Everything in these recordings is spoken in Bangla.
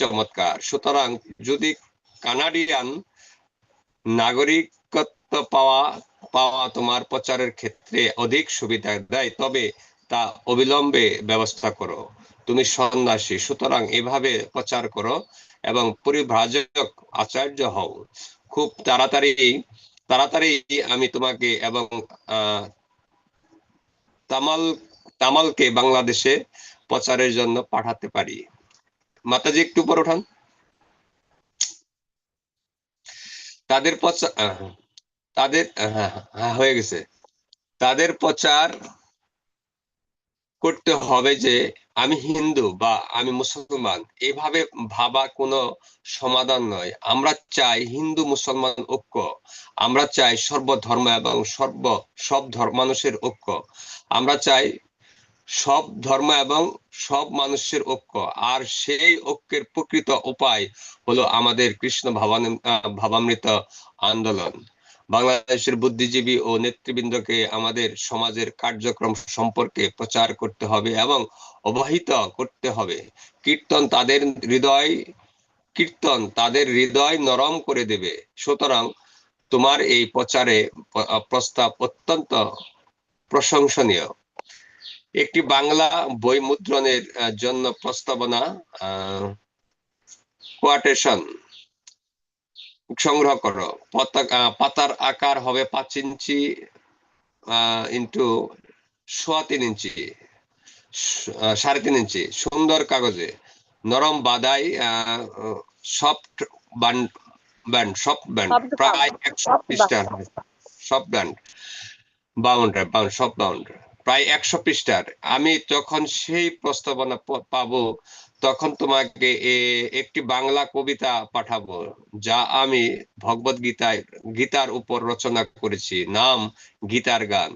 চমৎকার। সুতরাং যদি কানাডিয়ান নাগরিকত্ব পাওয়া পাওয়া তোমার প্রচারের ক্ষেত্রে অধিক সুবিধা দেয়, তবে তা অবিলম্বে ব্যবস্থা করো। তুমি সন্ন্যাসী, সুতরাং এভাবে প্রচার করো এবং পরিভ্রাজক আচার্য হও। খুব তাড়াতাড়ি তাড়াতাড়ি আমি তোমাকে এবং তামাল, তামালকে বাংলাদেশে প্রচারের জন্য পাঠাতে পারি। মাতাজি একটু উপর ওঠান। তাদের প্রচার তাদের হ্যাঁ, হ্যাঁ, হয়ে গেছে। তাদের প্রচার করতে হবে যে আমি হিন্দু বা আমি মুসলমান এভাবে ভাবা কোনো সমাধান নয়। আমরা চাই হিন্দু মুসলমান ঐক্য। আমরা চাই সর্বধর্ম এবং সর্ব সব ধর্ম মানুষের ঐক্য। আমরা চাই সব ধর্ম এবং সব মানুষের ঐক্য। আর সেই ঐক্যের প্রকৃত উপায় হলো আমাদের কৃষ্ণ ভাবান ভাবামৃত আন্দোলন। বাংলাদেশের বুদ্ধিজীবী ও নেতৃবৃন্দকে আমাদের সমাজের কার্যক্রম সম্পর্কে প্রচার করতে হবে এবং অবহিত করতে হবে। কীর্তন তাদের হৃদয়, কীর্তন তাদের হৃদয় নরম করে দেবে। সুতরাং তোমার এই প্রচারে প্রস্তাব অত্যন্ত প্রশংসনীয়। একটি বাংলা বই মুদ্রণের জন্য প্রস্তাবনা কোয়াটেশন সংগ্রহ করো। পতাকা পাতার আকার হবে পাঁচ ইঞ্চি ইন্টু সোয়া তিন ইঞ্চি সাড়ে তিন ইঞ্চি। সুন্দর কাগজে নরম বাদাই soft band band soft band প্রায় একশো পৃষ্ঠার soft band bounder bound soft bounder প্রায় একশো পৃষ্ঠার। আমি যখন সেই প্রস্তাবনা পাবো, তখন তোমাকে একটি বাংলা কবিতা পাঠাবো, যা আমি ভগবত গীতায়, গীতার উপর রচনা করেছি। নাম গীতার গান।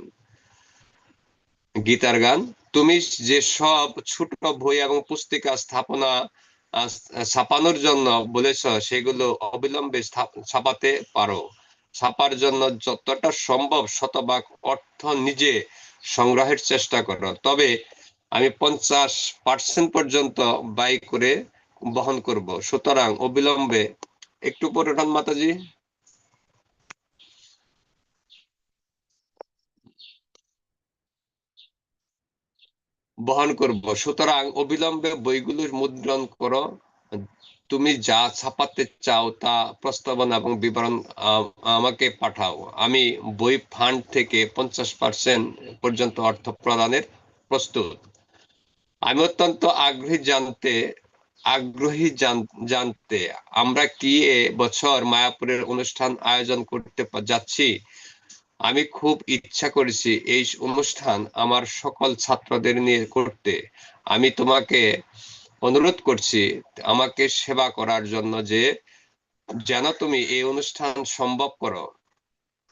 গীতার গান। তুমি যে সব ছোট বই এবং পুস্তিকা স্থাপনা ছাপানোর জন্য বলেছ, সেগুলো অবিলম্বে ছাপাতে পারো। ছাপার জন্য যতটা সম্ভব শতভাগ অর্থ নিজে সংগ্রহের চেষ্টা করো। তবে আমি পঞ্চাশ পার্সেন্ট পর্যন্ত ব্যয় করে বহন করব। সুতরাং অবিলম্বে একটু পরে মাতাজি। বহন করব। সুতরাং অবিলম্বে বইগুলোর মুদ্রণ করো। তুমি যা ছাপাতে চাও তা প্রস্তাবনা এবং বিবরণ আমাকে পাঠাও। আমি বই ফান্ড থেকে পঞ্চাশ পার্সেন্ট পর্যন্ত অর্থ প্রদানের প্রস্তুত। আমি অত্যন্ত আগ্রহী জানতে আগ্রহী জানতে আমরা কি এ বছর মায়াপুরের অনুষ্ঠান আয়োজন করতে যাচ্ছি? আমি খুব ইচ্ছা করেছি এই অনুষ্ঠান আমার সকল ছাত্রদের নিয়ে করতে। আমি তোমাকে অনুরোধ করছি আমাকে সেবা করার জন্য যে যেন তুমি এই অনুষ্ঠান সম্ভব করো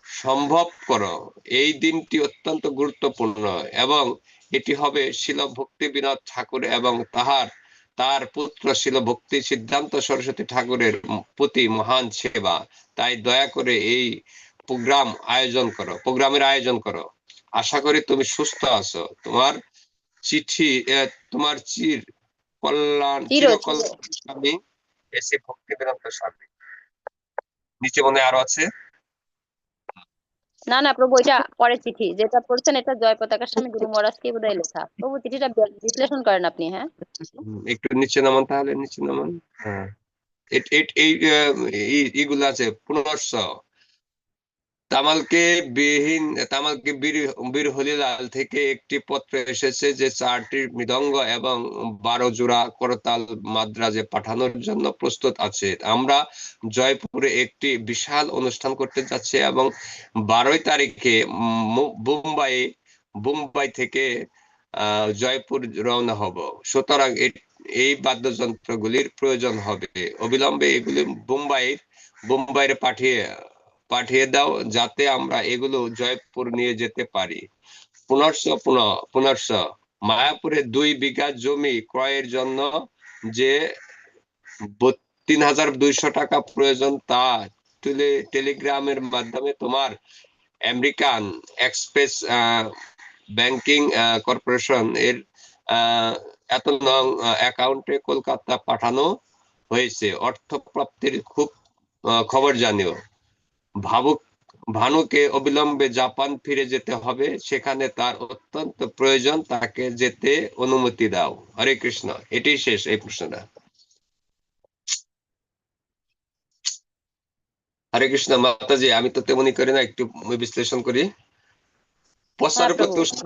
সম্ভব করো। এই দিনটি অত্যন্ত গুরুত্বপূর্ণ এবং এটি হবে শিল ভক্তি বিনোদ ঠাকুর এবং তাহার, তার পুত্র শিল ভক্তি সিদ্ধান্ত সরস্বতী ঠাকুরের প্রতি মহান সেবা। তাই দয়া করে এই প্রোগ্রাম আয়োজন করো, প্রোগ্রামের আয়োজন করো। আশা করি তুমি সুস্থ আছো। তোমার চিঠি তোমার চির কল্যাণ চির- চিরকল্যাণ এসে ভক্তি বেদান্ত স্বামী। নিচে মনে আরও আছে? না না প্রভু এটা পরের চিঠি। যেটা পড়ছেন এটা জয় পতাকার স্বামী গুরু মহারাজকে বোধহয় লেখা? প্রভু চিঠিটা বিশ্লেষণ করেন আপনি হ্যাঁ? একটু নিচে নামান তাহলে নিচে নামান। হ্যাঁ। এই এইগুলো আছে পুনর্স। তামালকে বিহীন, তামালকে বীর বীর হলিলাল থেকে একটি পত্র এসেছে যে চারটি মৃদঙ্গ এবং বারো জোড়া করতাল মাদ্রাজে পাঠানোর জন্য প্রস্তুত আছে। আমরা জয়পুরে একটি বিশাল অনুষ্ঠান করতে যাচ্ছি এবং বারোই তারিখে মুম্বাই মুম্বাই থেকে জয়পুর রওনা হব। সুতরাং এই বাদ্যযন্ত্রগুলির প্রয়োজন হবে। অবিলম্বে এগুলি মুম্বাই মুম্বাইয়ে পাঠিয়ে পাঠিয়ে দাও যাতে আমরা এগুলো জয়পুর নিয়ে যেতে পারি। পুনর্স পুনঃ পুনর্স, মায়াপুরে দুই বিঘা জমি ক্রয়ের জন্য যে তিন হাজার দুইশো টাকা প্রয়োজন তা তুলে টেলিগ্রামের মাধ্যমে তোমার আমেরিকান এক্সপ্রেস ব্যাংকিং কর্পোরেশন এর এত নং অ্যাকাউন্টে কলকাতা পাঠানো হয়েছে। অর্থপ্রাপ্তির খুব খবর জানিও। ভাবুক ভানুকে অবিলম্বে জাপান ফিরে যেতে হবে। সেখানে তার অত্যন্ত প্রয়োজন তাকে যেতে অনুমতি দাও। হরে কৃষ্ণ। এটাই শেষ এই প্রশ্নটা। হরে কৃষ্ণ মাতাজি আমি তো তেমনি করি না একটু বিশ্লেষণ করি। প্রচারের হ্যাঁ, প্রতি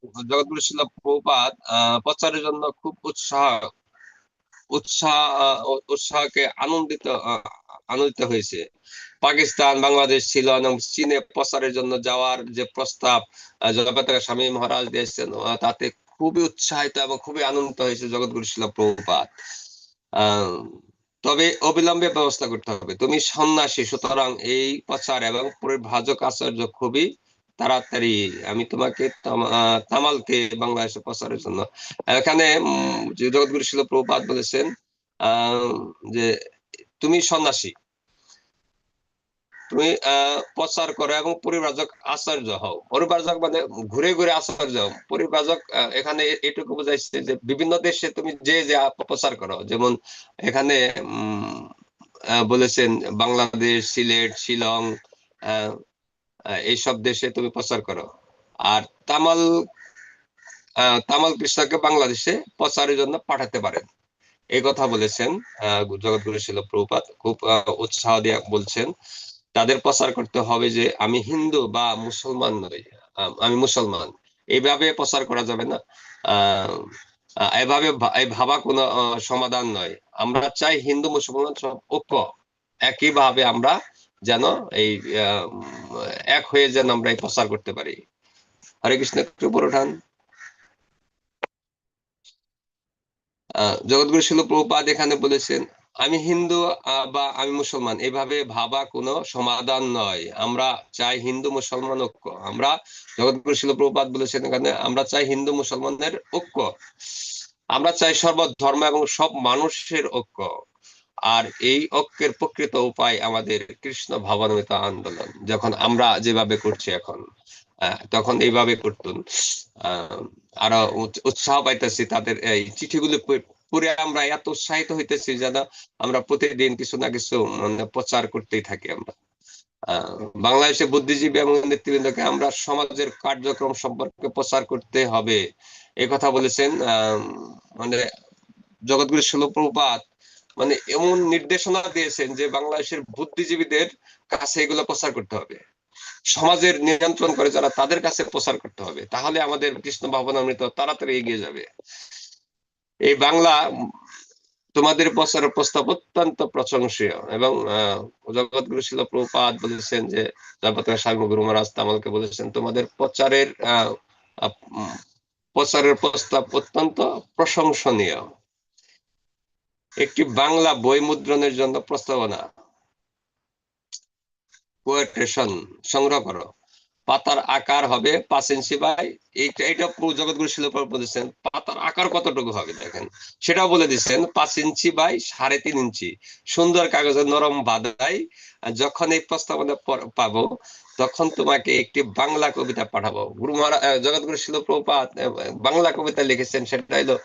প্রভু, জগৎগুরু শিল আহ, প্রচারের জন্য খুব উৎসাহ উৎসাহ উৎসাহকে আনন্দিত আনন্দিত হয়েছে। পাকিস্তান বাংলাদেশ ছিল এবং চীনে প্রচারের জন্য যাওয়ার যে প্রস্তাব জগৎপতাকা স্বামী মহারাজ দিয়েছেন তাতে খুবই উৎসাহিত এবং খুবই আনন্দিত হয়েছে জগৎগুরু শিল প্রভুপাদ। আহ, তবে অবিলম্বে ব্যবস্থা করতে হবে। তুমি সন্ন্যাসী সুতরাং এই প্রচার এবং পরিভাজক আচার্য খুবই তাড়াতাড়ি আমি তোমাকে তাম- তামালকে বাংলাদেশে প্রচারের জন্য। এখানে জগৎগুরু শিল প্রভুপাদ বলেছেন যে তুমি সন্ন্যাসী তুমি প্রচার করো এবং পরিবারক আচার্য হও। পরিবারক মানে ঘুরে ঘুরে আচার্য হও। পরিবারক আহ, এখানে এটুকু বোঝাইছে যে বিভিন্ন দেশে তুমি যে যে প্রচার করো যেমন এখানে বলেছেন বাংলাদেশ সিলেট শিলং এইসব দেশে তুমি প্রচার করো। আর তামাল তামাল কৃষ্ণকে বাংলাদেশে প্রচারের জন্য পাঠাতে পারেন। এই কথা বলেছেন জগৎগুরু শিল প্রভুপাত খুব উৎসাহ দিয়ে বলছেন তাদের প্রচার করতে হবে যে আমি হিন্দু বা মুসলমান নই। আমি মুসলমান। এইভাবে প্রচার করা যাবে না। এভাবে ভাবা কোনো সমাধান নয়। আমরা চাই হিন্দু মুসলমান সব ঐক্য। একইভাবে আমরা যেন এই এক হয়ে যেন আমরা এই প্রচার করতে পারি। হরে কৃষ্ণ একটু উপর উঠান জগৎগুরু শিল প্রভুপাদ এখানে বলেছেন আমি হিন্দু বা আমি মুসলমান এভাবে ভাবা কোনো সমাধান নয়। আমরা চাই হিন্দু মুসলমান ঐক্য। আমরা জগৎগুরু শিল প্রভুপাদ বলেছেন এখানে আমরা চাই হিন্দু মুসলমানের ঐক্য। আমরা চাই সর্ব ধর্ম এবং সব মানুষের ঐক্য। আর এই ঐক্যের প্রকৃত উপায় আমাদের কৃষ্ণ ভাবান্বিত আন্দোলন যখন আমরা যেভাবে করছি এখন তখন এইভাবে করতুন। আহ, আরও উৎ- উৎসাহ পাইতেছি তাদের এই চিঠিগুলো প- পড়ে আমরা এত উৎসাহিত হইতেছি যেন আমরা প্রতিদিন কিছু না কিছু মানে প্রচার করতেই থাকি আমরা। বাংলাদেশে বুদ্ধিজীবী এবং নেতৃবৃন্দকে আমরা সমাজের কার্যক্রম সম্পর্কে প্রচার করতে হবে। এই কথা বলেছেন মানে জগৎগুরু শিলপ্রপাত মানে এমন নির্দেশনা দিয়েছেন যে বাংলাদেশের বুদ্ধিজীবীদের কাছে এগুলো প্রচার করতে হবে। সমাজের নিয়ন্ত্রণ করে যারা তাদের কাছে প্রচার করতে হবে, তাহলে আমাদের কৃষ্ণ ভাবনামৃত তাড়াতাড়ি এগিয়ে যাবে। এই বাংলা তোমাদের প্রচারের প্রস্তাব অত্যন্ত প্রশংসীয় এবং জগৎগুরু শিল প্রপাত বলেছেন যে জগতের স্বামী গুরু মহারাজ তামালকে বলেছেন, তোমাদের প্রচারের প্রচারের প্রস্তাব অত্যন্ত প্রশংসনীয়। একটি বাংলা বই মুদ্রণের জন্য প্রস্তাবনা। সংগ্রহ করো। পাতার আকার হবে পাঁচ ইঞ্চি বাই, এইটা এটা জগৎগুরু শিল্প বলেছেন, পাতার আকার কতটুকু হবে দেখেন? সেটাও বলে দিচ্ছেন, পাঁচ ইঞ্চি বাই সাড়ে তিন ইঞ্চি। সুন্দর কাগজের নরম বাদাই যখন এই প্রস্তাবনা পাবো, তখন তোমাকে একটি বাংলা কবিতা পাঠাবো। গুরু মহারাজ জগৎগুরু শিলপ্রপাত বাংলা কবিতা লিখেছেন, সেটা হলো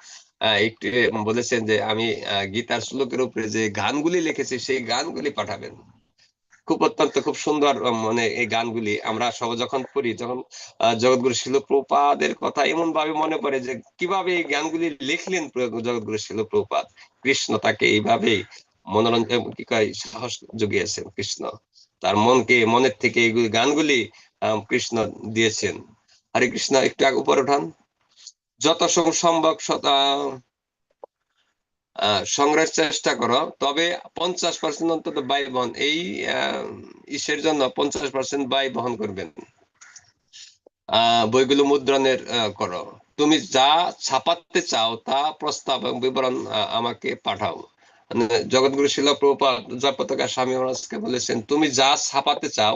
একটি বলেছেন যে, আমি গীতার শ্লোকের উপরে যে গানগুলি লিখেছি, সেই গানগুলি পাঠাবেন। খুব অত্যন্ত খুব সুন্দর মানে এই গানগুলি আমরা সব যখন পড়ি, যখন জগৎগুরু শিলপ্রপাদের কথা এমন ভাবে মনে পড়ে যে কীভাবে এই গানগুলি লিখলেন জগৎগুরু শিলপ্রপাত কৃষ্ণ তাকে এইভাবেই মনোরঞ্জন কি কয়, সাহস জুগিয়েছেন কৃষ্ণ। তার মনকে, মনের থেকে এই গানগুলি কৃষ্ণ দিয়েছেন। হরে কৃষ্ণ, একটু উপর উঠান। যত সম্ভব সংগ্রহের চেষ্টা করো। তবে পঞ্চাশ পার্সেন্ট অন্তত ব্যয় বহন এই ইসের জন্য পঞ্চাশ পার্সেন্ট ব্যয় বহন করবেন বইগুলো মুদ্রণের করো। তুমি যা ছাপাতে চাও তা প্রস্তাব এবং বিবরণ আমাকে পাঠাও। মানে জগৎগুরু শিল প্রভুপাদ জয়পতাকা স্বামী মহারাজকে বলেছেন, তুমি যা ছাপাতে চাও,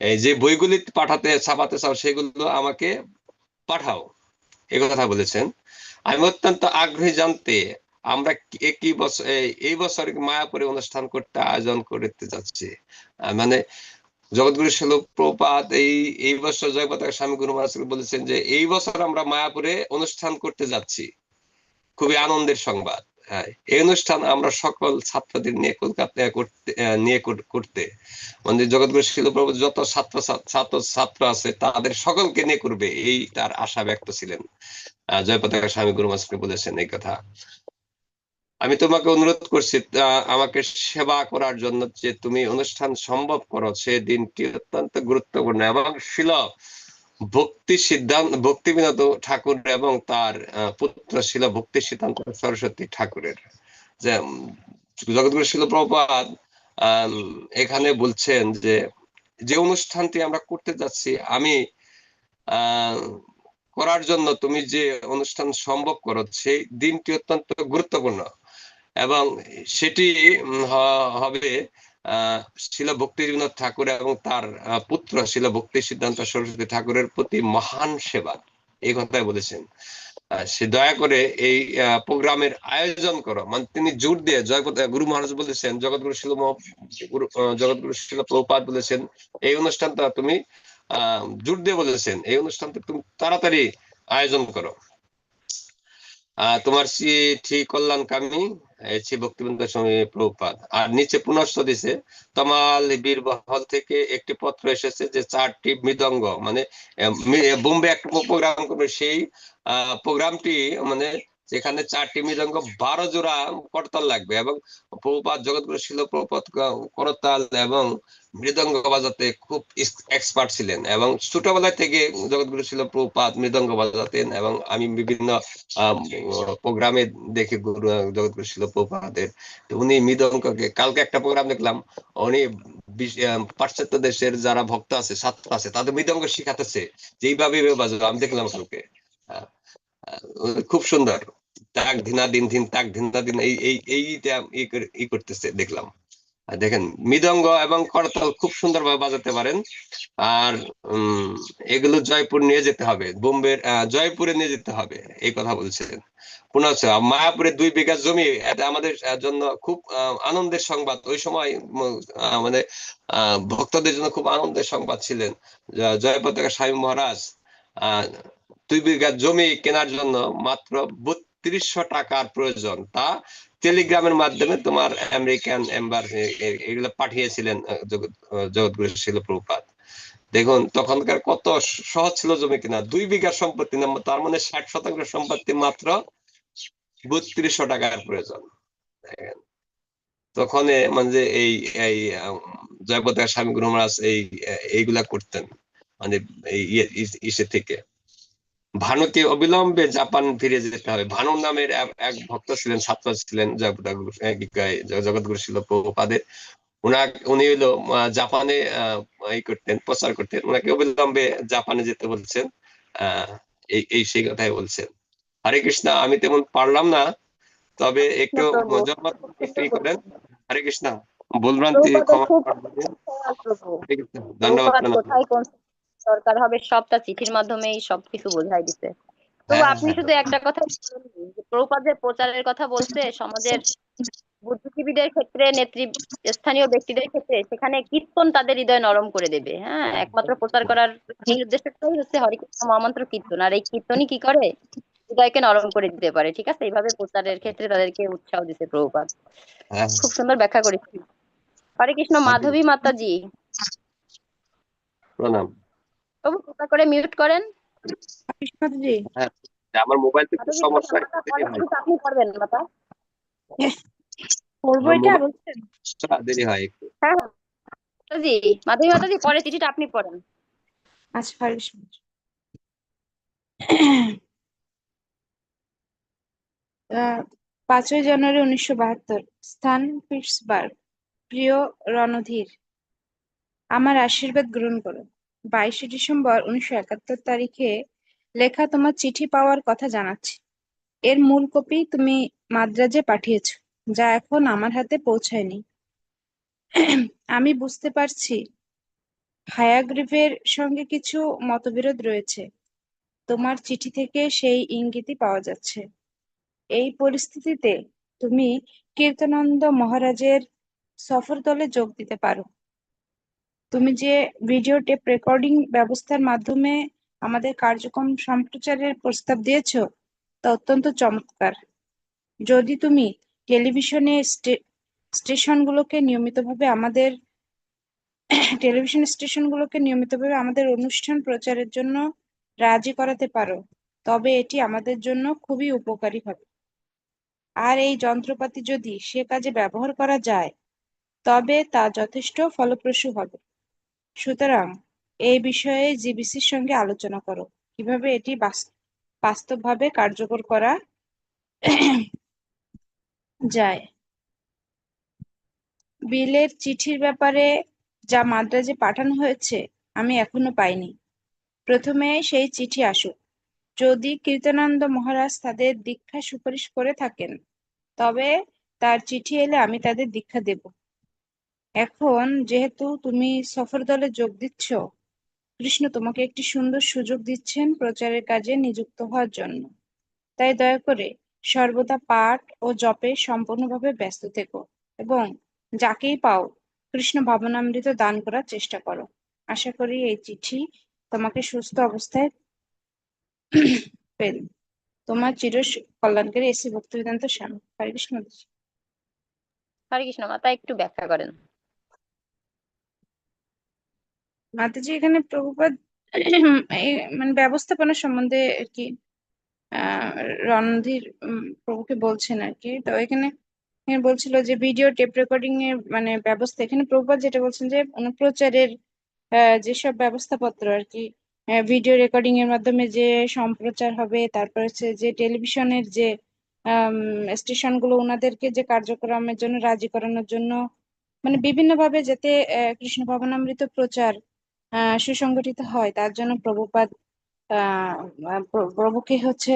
এই যে বইগুলি পাঠাতে, ছাপাতে চাও সেগুলো আমাকে পাঠাও। এই কথা বলেছেন। আমি অত্যন্ত আগ্রহী জানতে আমরা একই বছর এই- বছর মায়াপুরে অনুষ্ঠান করতে আয়োজন করতে যাচ্ছি। মানে জগৎগুরু শিল প্রপাত এই এই বছর জয়পতাকা স্বামী গুরু মহারাজকে বলেছেন যে এই বছর আমরা মায়াপুরে অনুষ্ঠান করতে যাচ্ছি। খুবই আনন্দের সংবাদ। হ্যাঁ, এই অনুষ্ঠান আমরা সকল ছাত্রদের নিয়ে কলকাতা করতে নিয়ে করতে। মানে জগৎগুরু শিলপ্রভু যত ছাত্র ছাত্র ছাত্র আছে তাদের সকলকে নিয়ে করবে এই তার আশা ব্যক্ত ছিলেন। আহ, জয় পতাকা স্বামী গুরু বলেছেন এই কথা। আমি তোমাকে অনুরোধ করছি আমাকে সেবা করার জন্য যে তুমি অনুষ্ঠান সম্ভব করো, সে দিনটি অত্যন্ত গুরুত্বপূর্ণ এবং শিল ভক্তি সিদ্ধান্ত ভক্তি বিনোদ ঠাকুর এবং তার পুত্র শিল ভক্তি সিদ্ধান্ত সরস্বতী ঠাকুরের। যে জগৎগুরু শিল প্রপাত এখানে বলছেন যে যে অনুষ্ঠানটি আমরা করতে যাচ্ছি, আমি করার জন্য তুমি যে অনুষ্ঠান সম্ভব করো, সেই দিনটি অত্যন্ত গুরুত্বপূর্ণ। এবং সেটি হবে শিল ভক্তি বিনোদ ঠাকুর এবং তার পুত্র শিল ভক্তি সিদ্ধান্ত সরস্বতী ঠাকুরের প্রতি মহান সেবা। এই কথাই বলেছেন। সে দয়া করে এই প্রোগ্রামের আয়োজন করো। মানে তিনি জোর দিয়ে জয় গুরু মহারাজ বলেছেন, জগৎগুরু শিল জগৎগুরু শিল প্রভুপাদ বলেছেন, এই অনুষ্ঠানটা তুমি আহ জোর দিয়ে বলেছেন, এই অনুষ্ঠানটা তুমি তাড়াতাড়ি আয়োজন করো। আহ তোমার শ্রী চিঠি কল্যাণকামী শ্রী ভক্তিবৃন্দ স্বামী প্রভুপাদ। আর নিচে পুনশ্চ দিছে, তমাল বীরবহল থেকে একটি পত্র এসেছে যে চারটি মৃদঙ্গ মানে বোম্বে একটা প্রোগ্রাম করবে। সেই প্রোগ্রামটি মানে যেখানে চারটি মৃদঙ্গ বারো জোড়া করতাল লাগবে এবং প্রভুপাত জগৎগুরু শিল প্রভুপাত করতাল এবং মৃদঙ্গ বাজাতে খুব এক্সপার্ট ছিলেন এবং ছোটবেলা থেকে জগৎগুরু শিল প্রভুপাত মৃদঙ্গ বাজাতেন এবং আমি বিভিন্ন প্রোগ্রামে দেখি গুরু জগৎগুরু শিল প্রভুপাতের তো উনি মৃদঙ্গকে, কালকে একটা প্রোগ্রাম দেখলাম, উনি পাশ্চাত্য দেশের যারা ভক্ত আছে, ছাত্র আছে, তাদের মৃদঙ্গ শিখাতেছে, যেইভাবে বাজাবো, আমি দেখলাম কালকে। খুব সুন্দর। তাক ধিনা দিন দিন তাক ধিনা দিন, এই এই, এইটা ই করতেছে, দেখলাম। আর দেখেন, মৃদঙ্গ এবং করতাল খুব সুন্দরভাবে বাজাতে পারেন। আর এগুলো জয়পুর নিয়ে যেতে হবে। বোম্বের জয়পুরে নিয়ে যেতে হবে, এই কথা বলছিলেন পুনঃ মায়াপুরে দুই বিঘা জমি, এটা আমাদের জন্য খুব আনন্দের সংবাদ। ওই সময় মানে ভক্তদের জন্য খুব আনন্দের সংবাদ ছিলেন জ- জয় স্বামী মহারাজ। আহ দুই বিঘা জমি কেনার জন্য মাত্র বত্রিশশো টাকার প্রয়োজন। তা টেলিগ্রামের মাধ্যমে তোমার আমেরিকান এম্বার এগুলো পাঠিয়েছিলেন জগৎগুরু শিল প্রভুপাত দেখুন, তখনকার কত সহজ ছিল জমি কিনা। দুই বিঘা সম্পত্তি না তার মানে ষাট শতাংশ সম্পত্তি মাত্র বত্রিশশো টাকার প্রয়োজন। তখন মানে এই এই জয়পতাকা স্বামী গুরু মহারাজ এই এইগুলা করতেন মানে ইয়ে- ইসে থেকে। ভানুকে অবিলম্বে জাপান ফিরে যেতে হবে। ভানু নামের এক- ভক্ত ছিলেন ছাত্র ছিলেন জগৎগুরু শিল প্রভুপাদের উনা উনি হলো জাপানে এই করতেন প্রচার করতেন। ওনাকে অবিলম্বে জাপানে যেতে বলছেন আহ এই এই সেই কথাই বলছেন। হরে কৃষ্ণ আমি তেমন পারলাম না তবে একটু একটু করেন। হরে কৃষ্ণ ভুলভ্রান্তি ক্ষমা ধন্যবাদ দরকার হবে সবটা চিঠির মাধ্যমেই সবকিছু বোঝাই দিতে তো হ্যাঁ, আপনি হ্যাঁ। শুধু একটা কথা যে প্রচারের কথা বলছে সমাজের বুদ্ধিজীবীদের ক্ষেত্রে নেত্রী স্থানীয় ব্যক্তিদের ক্ষেত্রে সেখানে কীর্তন তাদের হৃদয় নরম করে দেবে হ্যাঁ? একমাত্র প্রচার করার এই উদ্দেশ্যটাই হচ্ছে হরিকৃষ্ণ মহামন্ত্র কীর্তন আর এই কীর্তনই কি করে? হৃদয়কে নরম করে দিতে পারে ঠিক আছে? এইভাবে প্রচারের ক্ষেত্রে তাদেরকে উৎসাহ দিতে প্রভুপাদ হ্যাঁ, খুব সুন্দর ব্যাখ্যা করেছি হরে কৃষ্ণ মাধবী মাতাজি। প্রণাম। কৃপা করে মিউট করেন। কৃষ্ণজি। আমার মোবাইল থেকে মাধবী সমস্যা আপনি করবেন মাতা পড়ব আমার এটা বলছেন? দেরি হয় একটু। হ্যাঁ হ্যাঁ। মাতাজি মাধবী মাতাজি পরে চিঠিটা আপনি পড়েন। আচ্ছা পাঁচই জানুয়ারি উনিশশো বাহাত্তর স্থান পিটসবার্গ প্রিয় রণধীর। আমার আশীর্বাদ গ্রহণ করো বাইশে ডিসেম্বর উনিশশো একাত্তর তারিখে লেখা তোমার চিঠি পাওয়ার কথা জানাচ্ছি। এর মূল কপি তুমি মাদ্রাজে পাঠিয়েছ, যা এখন আমার হাতে পৌঁছায়নি। আমি বুঝতে পারছি হায়াগ্রীভের সঙ্গে কিছু মতবিরোধ রয়েছে। তোমার চিঠি থেকে সেই ইঙ্গিতই পাওয়া যাচ্ছে। এই পরিস্থিতিতে তুমি কীর্তনন্দ মহারাজের সফর দলে যোগ দিতে পারো। তুমি যে ভিডিও টেপ রেকর্ডিং ব্যবস্থার মাধ্যমে আমাদের কার্যক্রম সম্প্রচারের প্রস্তাব দিয়েছ, তা অত্যন্ত চমৎকার। যদি তুমি টেলিভিশনে স্টে- স্টেশনগুলোকে নিয়মিতভাবে আমাদের, টেলিভিশন স্টেশনগুলোকে নিয়মিতভাবে আমাদের অনুষ্ঠান প্রচারের জন্য রাজি করাতে পারো, তবে এটি আমাদের জন্য খুবই উপকারী হবে। আর এই যন্ত্রপাতি যদি সে কাজে ব্যবহার করা যায়, তবে তা যথেষ্ট ফলপ্রসূ হবে। সুতরাং এই বিষয়ে জিবিসির সঙ্গে আলোচনা করো। কীভাবে এটি বাস- বাস্তবভাবে কার্যকর করা যায়? বিলের চিঠির ব্যাপারে যা মাদ্রাজে পাঠানো হয়েছে, আমি এখনও পাইনি। প্রথমে সেই চিঠি আসুক। যদি কীর্তনানন্দ মহারাজ তাদের দীক্ষা সুপারিশ করে থাকেন, তবে তার চিঠি এলে আমি তাদের দীক্ষা দেব। এখন যেহেতু তুমি সফর দলে যোগ দিচ্ছ, কৃষ্ণ তোমাকে একটি সুন্দর সুযোগ দিচ্ছেন প্রচারের কাজে নিযুক্ত হওয়ার জন্য। তাই দয়া করে সর্বদা পাঠ ও জপে সম্পূর্ণভাবে ব্যস্ত থেকো এবং যাকেই পাও কৃষ্ণ ভাবনামৃত দান করার চেষ্টা করো। আশা করি এই চিঠি তোমাকে সুস্থ অবস্থায় পেল। তোমার চির কল্যাণকারী এসি ভক্তিবেদান্ত স্বামী। হরে কৃষ্ণ। হরে কৃষ্ণ মাতা, একটু ব্যাখ্যা করেন। মাতাজি এখানে প্রভুপাদ মানে ব্যবস্থাপনা সম্বন্ধে আর কি রণধীর প্রভুকে বলছেন আর কি। তো এখানে বলছিল যে ভিডিও টেপ রেকর্ডিং এর মানে ব্যবস্থা এখানে প্রভুপাদ যেটা বলছেন যে অনুপ্রচারের আহ, যেসব ব্যবস্থাপত্র আর কি ভিডিও রেকর্ডিং এর মাধ্যমে যে সম্প্রচার হবে তারপর হচ্ছে যে টেলিভিশনের যে স্টেশনগুলো ওনাদেরকে যে কার্যক্রমের জন্য রাজি করানোর জন্য মানে বিভিন্ন ভাবে যাতে কৃষ্ণ ভবনামৃত প্রচার সুসংগঠিত হয়। তার জন্য প্রভুপাদ প্রভুকে হচ্ছে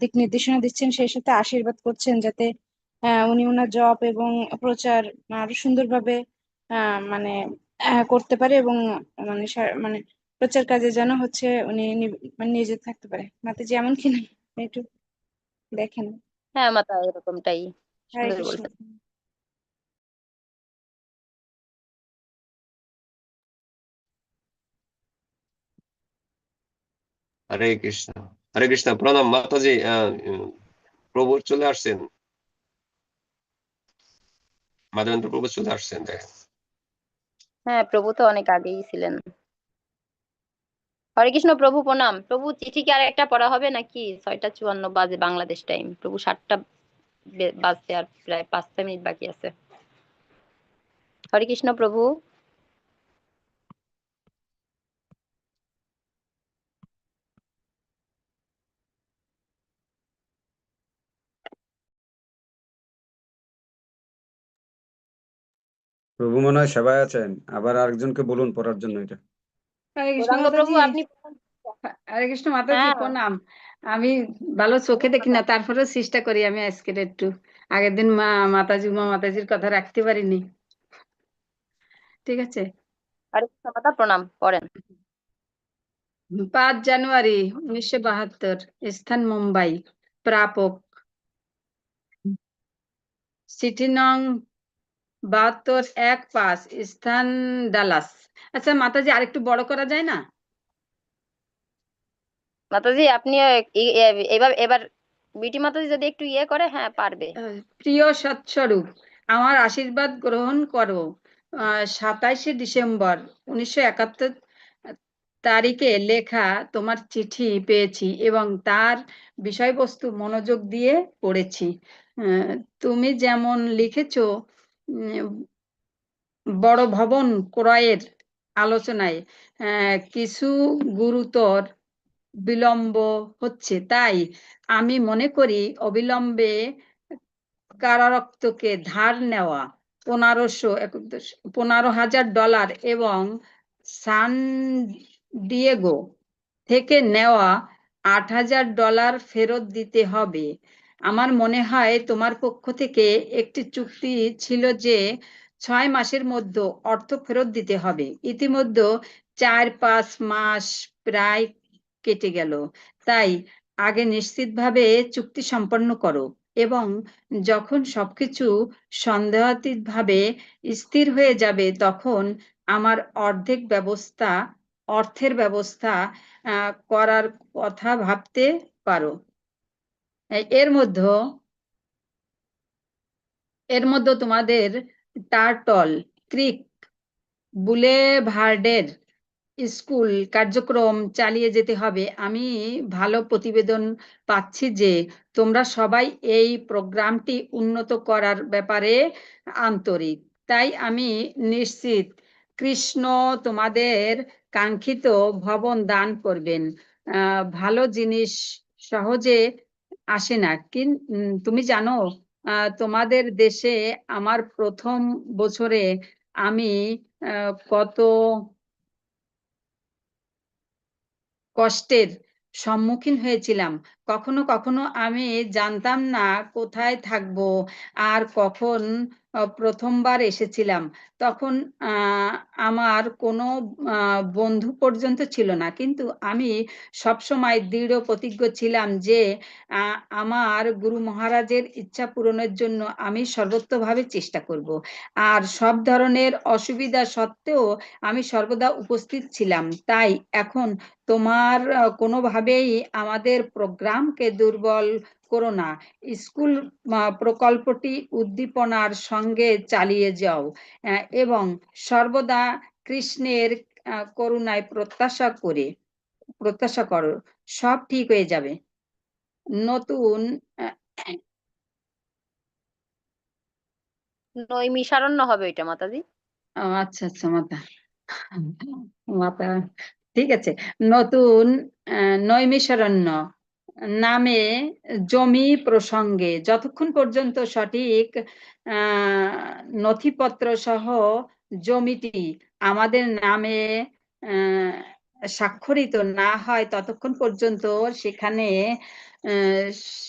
দিক নির্দেশনা দিচ্ছেন সেই সাথে আশীর্বাদ করছেন যাতে উনি ওনার জব এবং প্রচার আরও সুন্দরভাবে মানে করতে পারে এবং মানে মানে প্রচার কাজে যেন হচ্ছে উনি মানে নিজে থাকতে পারে। মাতাজি এমন কি না? একটু দেখেন। হ্যাঁ মাতা এরকমটাই। হরে কৃষ্ণ। হরে কৃষ্ণ, প্রণাম মাতাজি প্রভু চলে আসছেন। প্রভু চলে আসছেন হ্যাঁ প্রভু তো অনেক আগেই ছিলেন। হরে কৃষ্ণ, প্রভু প্রণাম। প্রভু, চিঠি কি আর একটা পড়া হবে নাকি? ছয়টা চুয়ান্ন বাজে বাংলাদেশ টাইম প্রভু, সাতটা বাজতে আর প্রায় পাঁচটা মিনিট বাকি আছে। হরে কৃষ্ণ, প্রভু। প্রভু মনে হয় সেবায় আছেন আবার আরেকজনকে বলুন পড়ার জন্য এটা। হরে কৃষ্ণ প্রভু মাতাজি। আপনি হরে কৃষ্ণ মাতাজি হ্যাঁ। প্রণাম। আমি ভালো চোখে দেখি না তারপরেও চেষ্টা করি আমি আজকের একটু। আগের দিন মা মাতাজি উমা মাতাজির কথা রাখতে পারিনি। ঠিক আছে? হরে কৃষ্ণ মাতা প্রণাম পড়েন। পাঁচ জানুয়ারি উনিশশো বাহাত্তর স্থান মুম্বাই প্রাপক। সিটি নং বাহাত্তর এক পাঁচ স্থান ডালাস। আচ্ছা মাতাজি আরেকটু বড় করা যায় না? মাতাজি আপনি এবার এবার বিটি মাতাজি যদি একটু ইয়ে করে হ্যাঁ পারবে। প্রিয় সৎস্বরূপ আমার আশীর্বাদ গ্রহণ করো। সাতাইশে ডিসেম্বর উনিশশো একাত্তর তারিখে লেখা তোমার চিঠি পেয়েছি এবং তার বিষয়বস্তু মনোযোগ দিয়ে পড়েছি। তুমি যেমন লিখেছো বড় ভবন ক্রয়ের আলোচনায় কিছু গুরুতর বিলম্ব হচ্ছে। তাই আমি মনে করি অবিলম্বে কারারক্তকে ধার নেওয়া পনেরোশো পনেরো হাজার ডলার এবং সান ডিয়েগো থেকে নেওয়া আট হাজার ডলার ফেরত দিতে হবে। আমার মনে হয় তোমার পক্ষ থেকে একটি চুক্তি ছিল যে ছয় মাসের মধ্যে অর্থ ফেরত দিতে হবে। ইতিমধ্যে চার, পাঁচ মাস প্রায় কেটে গেল। তাই আগে নিশ্চিতভাবে চুক্তি সম্পন্ন করো এবং যখন সবকিছু সন্দেহাতীত ভাবে স্থির হয়ে যাবে তখন আমার অর্ধেক ব্যবস্থা, অর্থের ব্যবস্থা করার কথা ভাবতে পারো। এর মধ্যে এর মধ্যে তোমাদের টার্টল, ক্রিক, বুলেভার্ডের স্কুল কার্যক্রম চালিয়ে যেতে হবে। আমি ভালো প্রতিবেদন পাচ্ছি যে তোমরা সবাই এই প্রোগ্রামটি উন্নত করার ব্যাপারে আন্তরিক। তাই আমি নিশ্চিত, কৃষ্ণ তোমাদের কাঙ্ক্ষিত ভবন দান করবেন। ভালো জিনিস সহজে আসে না। কিন তুমি জানো তোমাদের দেশে আমার প্রথম বছরে আমি কত কষ্টের সম্মুখীন হয়েছিলাম। কখনো কখনো আমি জানতাম না কোথায় থাকব আর কখন প্রথমবার এসেছিলাম। তখন আমার কোনো বন্ধু পর্যন্ত ছিল না। কিন্তু আমি সবসময় দৃঢ় প্রতিজ্ঞ ছিলাম যে আমার গুরু মহারাজের ইচ্ছা পূরণের জন্য আমি সর্বোত্তভাবে চেষ্টা করব। আর সব ধরনের অসুবিধা সত্ত্বেও আমি সর্বদা উপস্থিত ছিলাম। তাই এখন তোমার কোনোভাবেই আমাদের প্রোগ্রামকে দুর্বল করো না। স্কুল প্রকল্পটি উদ্দীপনার সঙ্গে চালিয়ে যাও এবং সর্বদা কৃষ্ণের করুণায় প্রত্যাশা করে প্রত্যাশা করো সব ঠিক হয়ে যাবে। নতুন নৈমিষারণ্য হবে ওইটা মাতাজি। আচ্ছা আচ্ছা মাতা মাতা ঠিক আছে। নতুন নৈমিষারণ্য নামে জমি প্রসঙ্গে যতক্ষণ পর্যন্ত সঠিক নথিপত্র সহ জমিটি আমাদের নামে স্বাক্ষরিত না হয় ততক্ষণ পর্যন্ত সেখানে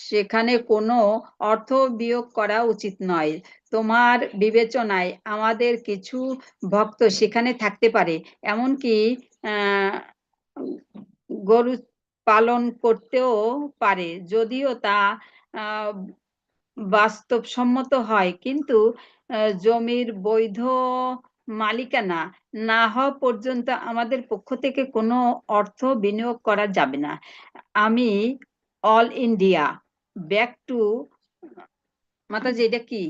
সেখানে কোনো অর্থ বিয়োগ করা উচিত নয়। তোমার বিবেচনায় আমাদের কিছু ভক্ত সেখানে থাকতে পারে। এমনকি গরু পালন করতেও পারে। যদিও তা বাস্তবসম্মত হয়, কিন্তু জমির বৈধ মালিকানা না হওয়া পর্যন্ত আমাদের পক্ষ থেকে কোনো অর্থ বিনিয়োগ করা যাবে না। আমি all India, back to, Mataji, এটা কি?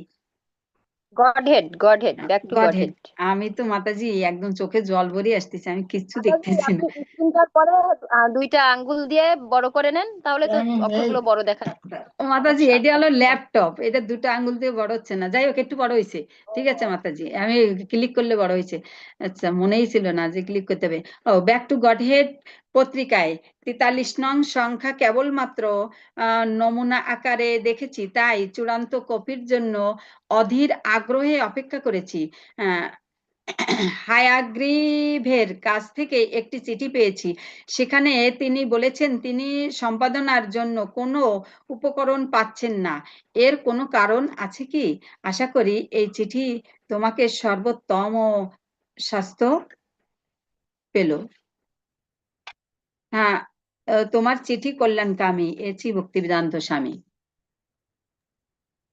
Godhead Godhead Back to Godhead আমি তো মাতাজি একদম চোখে জল ভরিয়ে আসতেছে আমি কিচ্ছু দেখতেছি না। স্ক্রিনটার পরে দুইটা আঙ্গুল দিয়ে বড় করে নেন তাহলে তো অক্ষরগুলো বড় দেখা। ও মাতাজি আচ্ছা, এটা হলো ল্যাপটপ এটা দুটো আঙ্গুল দিয়ে বড় হচ্ছে না। যাই হোক একটু বড় হয়েছে ঠিক আছে মাতাজি আমি ক্লিক করলে বড় হয়েছে আচ্ছা মনেই ছিল না যে ক্লিক করতে হবে। ও ব্যাক টু গড হেড পত্রিকায়। তেতাল্লিশ নং সংখ্যা কেবলমাত্র নমুনা আকারে দেখেছি, তাই চূড়ান্ত কপির জন্য অধীর আগ্রহে অপেক্ষা করেছি। হায়াগ্রীভের কাছ থেকে একটি চিঠি পেয়েছি। সেখানে তিনি বলেছেন, তিনি সম্পাদনার জন্য কোনো উপকরণ পাচ্ছেন না। এর কোনো কারণ আছে কি? আশা করি এই চিঠি তোমাকে সর্বোত্তম স্বাস্থ্য পেল। হ্যাঁ তোমার চিঠি কল্যাণকামী এছি ভক্তিবেদান্ত স্বামী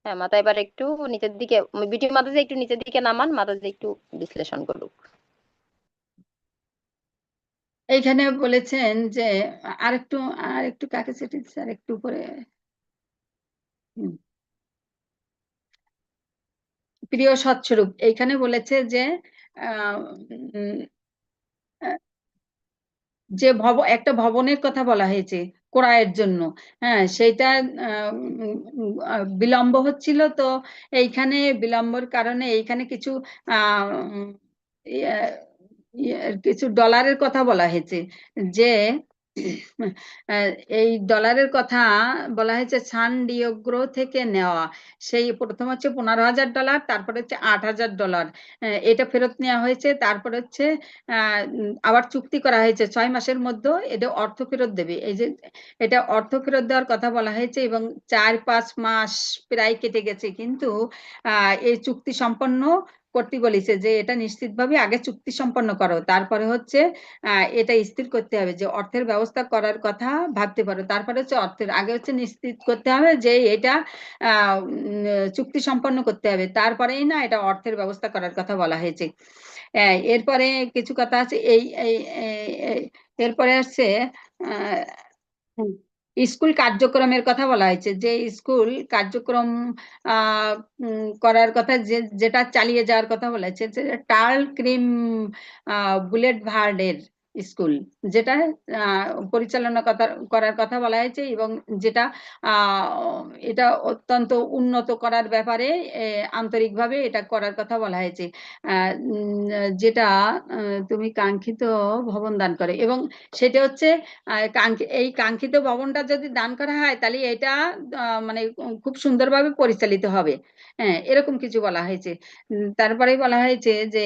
হ্যাঁ মাথা এবার একটু নিচের দিকে বিটি মাতাজি একটু নিচের দিকে নামান মাতাজি একটু বিশ্লেষণ করুক এইখানে বলেছেন যে আরেকটু আরেকটু কাকে চিঠি দিচ্ছে? আরেকটু উপরে। প্রিয় সৎস্বরূপ এইখানে বলেছে যে আহ, উম, আহ, যে ভব একটা ভবনের কথা বলা হয়েছে ক্রয়ের জন্য। হ্যাঁ সেটা বিলম্ব হচ্ছিল তো এইখানে বিলম্বর কারণে এইখানে কিছু ইয়ে, ইয়ে, কিছু ডলারের কথা বলা হয়েছে যে এই ডলারের কথা বলা হয়েছে সান ডিওগ্রো থেকে নেওয়া। সেই প্রথম হচ্ছে পনেরো হাজার ডলার, তারপরে হচ্ছে আট হাজার ডলার। এটা ফেরত নেওয়া হয়েছে, তারপর হচ্ছে আবার চুক্তি করা হয়েছে ছয় মাসের মধ্যে এটা অর্থ ফেরত দেবে। এই যে এটা অর্থ ফেরত দেওয়ার কথা বলা হয়েছে এবং চার পাঁচ মাস প্রায় কেটে গেছে। কিন্তু এই চুক্তি সম্পন্ন করতে বলেছে যে এটা নিশ্চিতভাবে আগে চুক্তি সম্পন্ন করো। তারপরে হচ্ছে এটা স্থির করতে হবে যে অর্থের ব্যবস্থা করার কথা ভাবতে পারো। তারপরে হচ্ছে অর্থের, আগে হচ্ছে নিশ্চিত করতে হবে যে এটা চুক্তি সম্পন্ন করতে হবে। তারপরেই না এটা অর্থের ব্যবস্থা করার কথা বলা হয়েছে। এরপরে কিছু কথা আছে, এই- এরপরে আসছে আহ স্কুল কার্যক্রমের কথা বলা হয়েছে, যে স্কুল কার্যক্রম করার কথা, যে, যেটা চালিয়ে যাওয়ার কথা বলা হয়েছে টার্ল ক্রিম বুলেট ভার্ডের স্কুল, যেটা পরিচালনা করার কথা বলা হয়েছে এবং যেটা এটা অত্যন্ত উন্নত করার ব্যাপারে আন্তরিকভাবে এটা করার কথা বলা হয়েছে। যেটা তুমি কাঙ্ক্ষিত ভবন দান করে এবং সেটা হচ্ছে এই কাঙ্ক্ষিত ভবনটা যদি দান করা হয়, তাহলে এটা মানে খুব সুন্দরভাবে পরিচালিত হবে। হ্যাঁ এরকম কিছু বলা হয়েছে। তারপরে বলা হয়েছে যে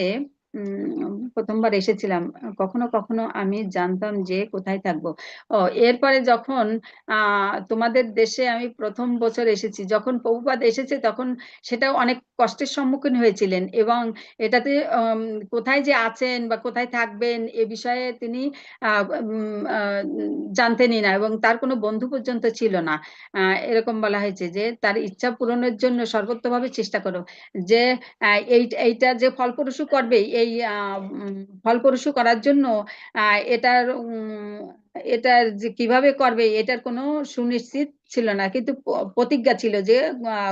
প্রথমবার এসেছিলাম। কখনো কখনো আমি জানতাম যে কোথায় থাকব। ও, এরপরে যখন তোমাদের দেশে আমি প্রথম বছর এসেছি, যখন প্রভুপাদ এসেছে তখন সেটাও অনেক কষ্টের সম্মুখীন হয়েছিলেন এবং এটাতে কোথায় যে আছেন বা কোথায় থাকবেন এ বিষয়ে তিনি জানতেনই না এবং তার কোনো বন্ধু পর্যন্ত ছিল না। এরকম বলা হয়েছে যে তার ইচ্ছা পূরণের জন্য সর্বোত্তভাবে চেষ্টা করো। যে এই, এইটা যে ফলপ্রসূ করবে এই ফলপ্রসূ করার জন্য এটার এটার যে কীভাবে করবে এটার কোনো সুনিশ্চিত ছিল না। কিন্তু প্রতিজ্ঞা ছিল যে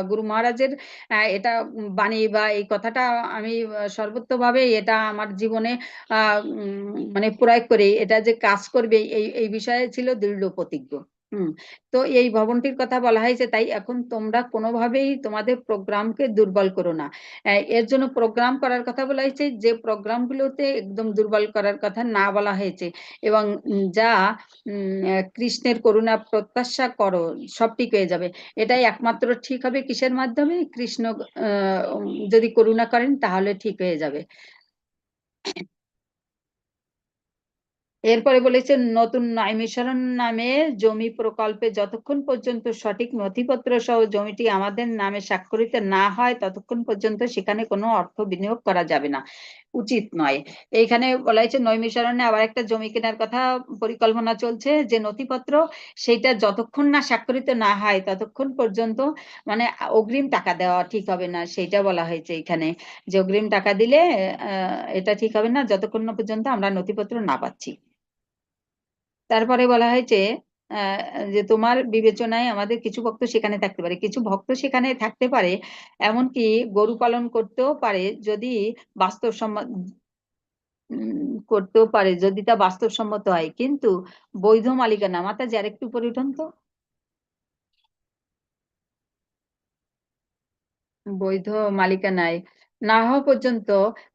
গুরু মহারাজের এটা বাণী বা এই কথাটা আমি আহ, সর্বোত্তভাবে এটা আমার জীবনে মানে প্রয়োগ করে। এটা যে কাজ করবে এই এই বিষয়ে ছিল দৃঢ় প্রতিজ্ঞ। হুম, তো এই ভবনটির কথা বলা হয়েছে তাই এখন তোমরা কোনোভাবেই তোমাদের প্রোগ্রামকে দুর্বল করো না। এর জন্য প্রোগ্রাম করার কথা বলা হয়েছে, যে প্রোগ্রামগুলোতে একদম দুর্বল করার কথা না বলা হয়েছে এবং যা কৃষ্ণের করুণা প্রত্যাশা করো, সব ঠিক হয়ে যাবে। এটাই একমাত্র ঠিক হবে কিসের মাধ্যমে? কৃষ্ণ যদি করুণা করেন তাহলে ঠিক হয়ে যাবে। এরপরে বলেছে নতুন নৈমিষরণ নামে জমি প্রকল্পে যতক্ষণ পর্যন্ত সঠিক নথিপত্র সহ জমিটি আমাদের নামে স্বাক্ষরিত না হয়, ততক্ষণ পর্যন্ত সেখানে কোনো অর্থ বিনিয়োগ করা যাবে না। উচিত নয়। এইখানে বলা হয়েছে নৈমিষরণে আবার একটা জমি কেনার কথা পরিকল্পনা চলছে, যে নথিপত্র সেটা যতক্ষণ না স্বাক্ষরিত না হয়, ততক্ষণ পর্যন্ত মানে অগ্রিম টাকা দেওয়া ঠিক হবে না, সেইটা বলা হয়েছে এখানে। যে অগ্রিম টাকা দিলে এটা ঠিক হবে না, যতক্ষণ না পর্যন্ত আমরা নথিপত্র না পাচ্ছি। তারপরে বলা হয়েছে যে তোমার বিবেচনায় আমাদের কিছু ভক্ত সেখানে থাকতে পারে। কিছু ভক্ত সেখানে থাকতে পারে এমনকি গরু পালন করতেও পারে যদি বাস্তবসম্মত উম, করতেও পারে যদি তা বাস্তবসম্মত হয়। কিন্তু বৈধ মালিকানা মাতাজি আরেকটু উপরে উঠুন তো। বৈধ মালিকানায় না হওয়া পর্যন্ত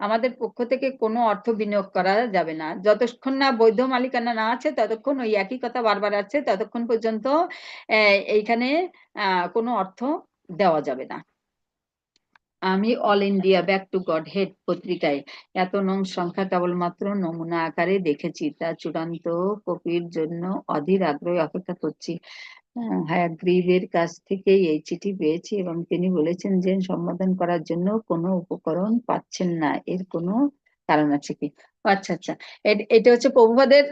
আমাদের পক্ষ থেকে কোনো অর্থ বিনিয়োগ করা যাবে না। যতক্ষণ না বৈধ মালিকানা না আছে, ততক্ষণ ওই একই কথা বারবার আছে, ততক্ষণ পর্যন্ত এইখানে কোনো অর্থ দেওয়া যাবে না। আমি All India, Back to Godhead পত্রিকায় এত নং সংখ্যা কেবলমাত্র নমুনা আকারে দেখেছি। তা চূড়ান্ত কপির জন্য অধীর আগ্রহে অপেক্ষা করছি। হ্যাঁ গ্রিভের কাছ থেকেই এই চিঠি পেয়েছি এবং তিনি বলেছেন যে সম্বোধন করার জন্য কোনো উপকরণ পাচ্ছেন না। এর কোনো কারণ আছে কি? আচ্ছা আচ্ছা। এটা হচ্ছে প্রভুপাদের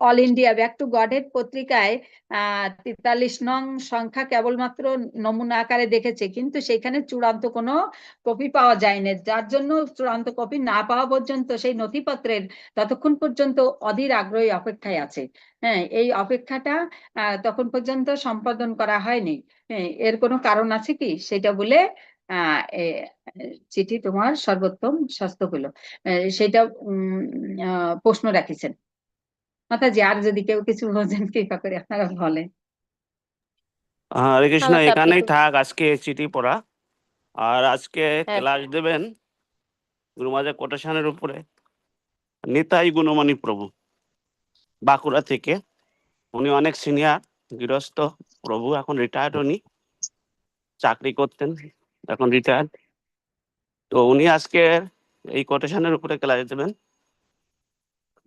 All India Back to Godhead পত্রিকায় আহ তেতাল্লিশ নং সংখ্যা কেবলমাত্র নমুনা আকারে দেখেছে কিন্তু সেখানে চূড়ান্ত কোনো কপি পাওয়া যায়নি। যার জন্য চূড়ান্ত কপি না পাওয়া পর্যন্ত সেই নথিপত্রের ততক্ষণ পর্যন্ত অধীর আগ্রহী অপেক্ষায় আছে। হ্যাঁ এই অপেক্ষাটা তখন পর্যন্ত সম্পাদন করা হয়নি। হ্যাঁ, এর কোনো কারণ আছে কি? সেটা বলে চিঠি তোমার সর্বোত্তম স্বাস্থ্য হলো সেটা উম আহ, প্রশ্ন রাখিছেন। মাতাজি আর যদি কেউ কিছু বোঝেন কৃপা করে আপনারা বলেন। হরে কৃষ্ণ এখানেই থাক আজকে চিঠি পড়া। আর আজকে হ্যাঁ। ক্লাস দেবেন গুরুমাজের কোটেশনের উপরে। নিতাই গুণমণি প্রভু বাঁকুড়া থেকে। উনি অনেক সিনিয়র গৃহস্থ প্রভু এখন রিটায়ার্ড উনি। চাকরি করতেন। এখন রিটায়ার্ড তো উনি আজকে এই কোটেশনের উপরে ক্লাস দেবেন।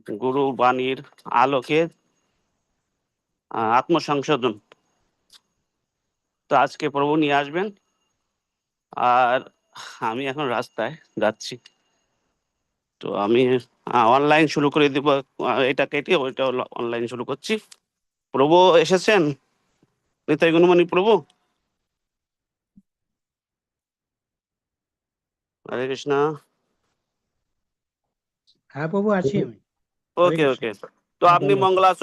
গুরু বাণীর আলোকে আত্মসংশোধন। তো আজকে প্রভু নিয়ে আসবেন। আর আমি এখন রাস্তায় যাচ্ছি। তো আমি অনলাইন শুরু করে দিব। এটা কেটে ওইটা অনলাইন শুরু করছি। প্রভু এসেছেন? নিতাই গুণমণি প্রভু? হরে কৃষ্ণ হ্যাঁ প্রভু আছি আমি ওকে। ওকে তো আপনি। মঙ্গলাচরণ